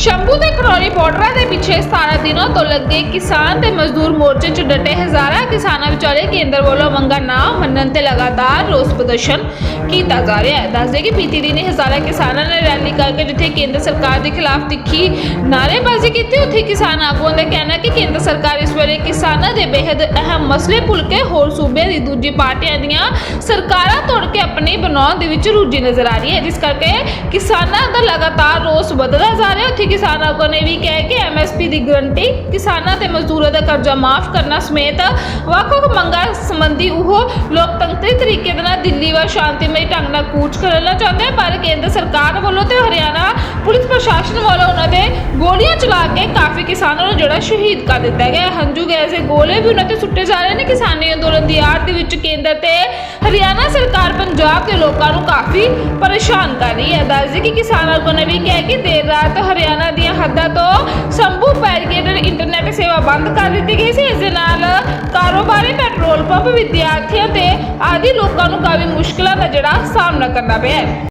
ਸ਼ੰਭੂ ਦੇ ਖਰੋਲੀ ਬਾਰਡਰਾਂ ਦੇ ਪਿੱਛੇ 17 ਦਿਨਾਂ ਤੋਂ ਲੱਗੇ ਕਿਸਾਨ ਤੇ ਮਜ਼ਦੂਰ ਮੋਰਚੇ 'ਚ ਡਟੇ ਹਜ਼ਾਰਾਂ ਕਿਸਾਨਾਂ ਵਿਚਾਲੇ ਕੇਂਦਰ ਵੱਲੋਂ ਮੰਗਾਂ ਨਾ ਮੰਨਣ ਤੇ ਲਗਾਤਾਰ ਰੋਸ ਪ੍ਰਦਰਸ਼ਨ ਕੀਤਾ ਜਾ ਰਿਹਾ ਹੈ। ਦੱਸਦੇ ਕਿ ਬੀਤੀ ਦਿਨੀ ਹਜ਼ਾਰਾਂ ਕਿਸਾਨਾਂ ਨੇ ਰੈਲੀ ਕਰਕੇ ਜਿੱਥੇ ਕੇਂਦਰ ਸਰਕਾਰ ਦੇ ਖਿਲਾਫ ਤਿੱਖੀ ਨਾਅਰੇਬਾਜ਼ੀ ਕੀਤੀ, ਉੱਥੇ ਕਿਸਾਨ ਆਗੂਆਂ ਦਾ ਕਹਿਣਾ ਕਿ ਕੇਂਦਰ ਸਰਕਾਰ ਇਸ ਵੇਲੇ ਕਿਸਾਨਾਂ ਦੇ ਬੇहद ਅਹਿਮ ਮਸਲੇ ਭੁੱਲ ਕੇ ਹੋਰ ਸੂਬੇ ਦੀ ਦੂਜੀ ਪਾਰਟੀਆਂ ਦੀਆਂ ਸਰਕਾਰਾਂ ਤੋੜ ਕੇ ਆਪਣੀ ਬਣਾਉਣ ਦੇ ਵਿੱਚ ਰੁੱਝੀ ਨਜ਼ਰ ਆ ਰਹੀ ਹੈ। ਜਿਸ ਕਰਕੇ ਕਿਸਾਨਾਂ ਦਾ ਲਗਾਤਾਰ ਰੋਸ ਵਧਦਾ ਜਾ ਰਿਹਾ ਉੱਥੇ ਕਿਸਾਨ ਆਗੂਆਂ ਨੇ ਵੀ ਕਿਹਾ ਕਿ ਐਮਐਸਪੀ ਦੀ ਗਰੰਟੀ, ਕਿਸਾਨਾਂ ਤੇ ਮਜ਼ਦੂਰਾਂ ਦਾ ਕਰਜ਼ਾ ਮਾਫ ਕਰਨਾ ਸਮੇਤ ਵੱਖ-ਵੱਖ ਮੰਗਾਂ ਸੰਬੰਧੀ ਉਹ ਲੋਕਤੰਤਰੀ ਤਰੀਕੇ ਦੇ ਨਾਲ ਦਿੱਲੀ ਵੱਲ ਸ਼ਾਂਤੀਮਈ ਢੰਗ ਨਾਲ ਕੂਚ ਕਰਨਾ ਚਾਹੁੰਦੇ ਆ, ਪਰ ਕੇਂਦਰ ਸਰਕਾਰ ਵੱਲੋਂ ਤੇ ਹਰਿਆਣਾ ਪੁਲਿਸ ਪ੍ਰਸ਼ਾਸਨ ਵੱਲੋਂ ਉਹਨਾਂ ਦੇ ਗੋਲੀਆਂ ਚਲਾ ਕੇ ਕਾਫੀ ਕਿਸਾਨਾਂ ਨੂੰ ਜਿਹੜਾ ਸ਼ਹੀਦ ਕਰ ਦਿੱਤਾ ਗਿਆ। ਹੰਝੂ ਗੈਸ ਦੇ ਗੋਲੇ ਵੀ ਉਹਨਾਂ ਤੇ ਸੁੱਟੇ ਜਾ ਰਹੇ ਨੇ। ਕਿਸਾਨੀ ਅੰਦੋਲਨ ਦੀ ਆੜ ਦੇ ਵਿੱਚ ਕੇਂਦਰ ਤੇ ਹਰਿਆਣਾ ਸਰਕਾਰ ਪੰਜਾਬ ਦੇ ਲੋਕਾਂ ਨੂੰ ਕਾਫੀ ਪਰੇਸ਼ਾਨ ਕਰ ਰਹੀ ਹੈ। ਦੱਸਦੇ ਕਿ ਕਿਸਾਨਾਂ ਕੋਲ ਨੇ ਵੀ ਕਿਹਾ ਕਿ ਦੇਰ ਰਾਤ ਹਰਿਆਣਾ ਦੀਆਂ ਹੱਦਾਂ ਤੋਂ ਸੰਭੂ ਬੈਰੀਕੇਡਰ ਇੰਟਰਨੈਟ ਸੇਵਾ ਬੰਦ ਕਰ ਦਿੱਤੀ ਗਈ ਸੀ। ਇਸ ਦੇ ਨਾਲ ਕਾਰੋਬਾਰੀ ਪੈਟਰੋਲ ਪੰਪ ਵਿਦਿਆਰਥੀਆਂ ਤੇ ਆਦਿ ਲੋਕਾਂ ਨੂੰ ਕਾਫੀ ਮੁਸ਼ਕਲਾਂ ਦਾ ਜਿਹੜਾ ਸਾਹਮਣਾ ਕਰਨਾ ਪਿਆ